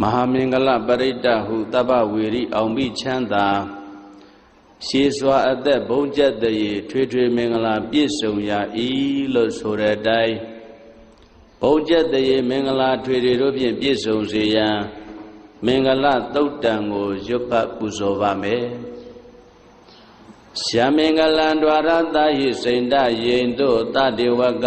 မဟာမင်္ဂလပရိတ္တဟုတပ္ပဝေရိအောင်မိချမ်းသာရှေးစွာအသက်ဘုံကျက်တရေထွေထွေမင်္ဂလာပြည့်စုံရာဤလို့ဆိုတဲ့အတိုင်းဘုံကျက်တရေမင်္ဂလာထွေထွေတို့ဖြင့်ပြည့်စုံစေရန်မင်္ဂလသုတ်တံကိုရွတ်ဖတ်ပူဇော်ပါမယ်ရှာမင်္ဂလံ द्वार တာဟိစိန္ဒယိန်တို့တတေဝက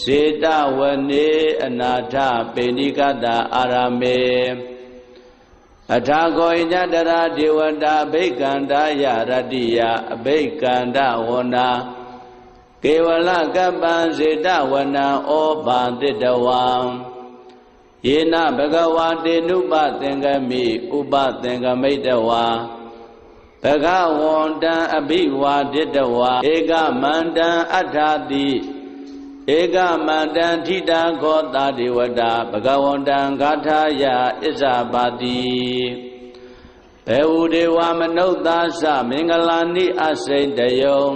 စေတဝနေအနာထပေဏိကတာအာရမေအထာကောဣညတရာဒေဝတာအဘိကန္တာယရတ္တိယအဘိကန္တဝနာကေဝလကပ္ပံစေတဝနံဩဘာတိတဝံယေနဘဂဝါတေနုပသင်္ကမိဥပသင်္ကမိတဝါဘဂဝန္တံအဘိဝါဒိတဝါဧကမန္တံအထာတိ ဧကမန္တံထိတာခောတာဒေဝတာဘဂဝန္တံဂါထာယဣဇာပါတိဘေဝဒေဝမနုဿာသမင်္ဂလာနိအစိန်တယုံ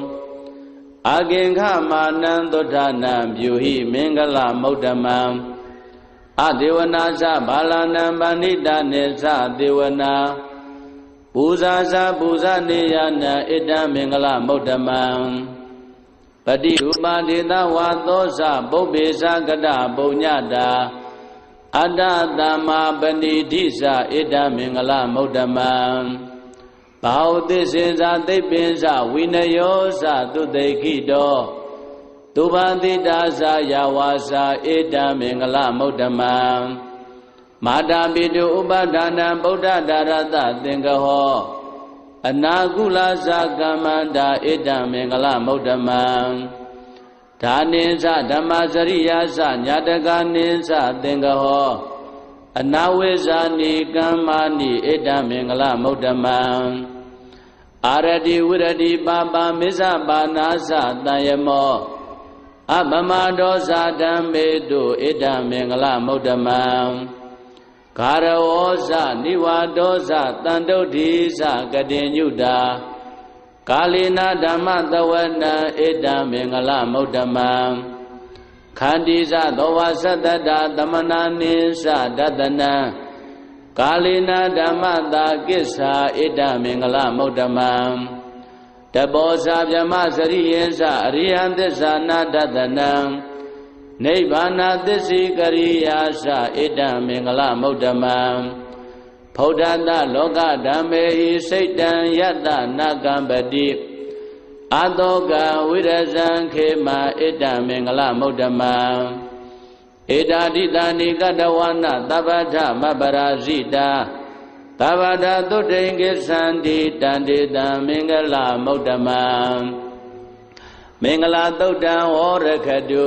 အကင်္ခမာနံသုဒ္ဓနာပြုဟိမင်္ဂလမௌတမံအဒေဝနာသဘာလနံပဏိတနေသဒေဝနာပူဇာဇာပူဇာနေယနာဣတံမင်္ဂလမௌတမံ ပတိရူပဒေသဝါသောဇပုပ္ပေသကတပုညတာအတ္တသမ္မာပဏိဓိသဣတံမင်္ဂလမௌတမံဘာဝသစ္စေဇာသိပ္ပင်ဇဝိနယောဇသုတေခိတောသူဘာတိတာဇာယဝါစာဣတံမင်္ဂလမௌတမံမာတာပိတုဥပဒါနံဗုဒ္ဓဒါရတသင်္ကဟော အနာကုလသကမ္မန္တာဣတံမင်္ဂလမௌတမံဒါနိသဓမ္မစရိယာသညာတကနိသသင်္ကဟောအနာဝိဇာနိကမ္မာနိဣတံမင်္ဂလမௌတမံအာရတိဝိရတိပါပါမစ္ဆပါနာသတံယမောအပမဒောဇာဓမ္မေတုဣတံမင်္ဂလမௌတမံ ဂါရဝောဇနိဝါဒောဇတန်တုဋ္ဌိဇကတိညုတာကာလေနာဓမ္မသဝနံဣတံမင်္ဂလမௌတမံခန္တီဇသောဝသတ္တတာသမနာနိသဒတနံကာလေနာဓမ္မတာကိစ္ဆာဣတံမင်္ဂလမௌတမံတဘောဇာဗြဟ္မစရိယေဇအရိယံသစ္စာနာဒတနံ နိဗ္ဗာနသစ္စိကရိယာသဣတံမင်္ဂလမௌတမံဖௌဒတလောကဓမ္မေဟိစိတ်တံယတနာကံပတိအတောကဝိရဇံခေမဣတံမင်္ဂလမௌတမံဧတာတိတာနိကတဝနာသဗ္ဗထမပရာဇိတာသဗ္ဗတသုတေင်္ဂသန္တိတန္တေတံမင်္ဂလမௌတမံမင်္ဂလာသုတ်တံဝရခတု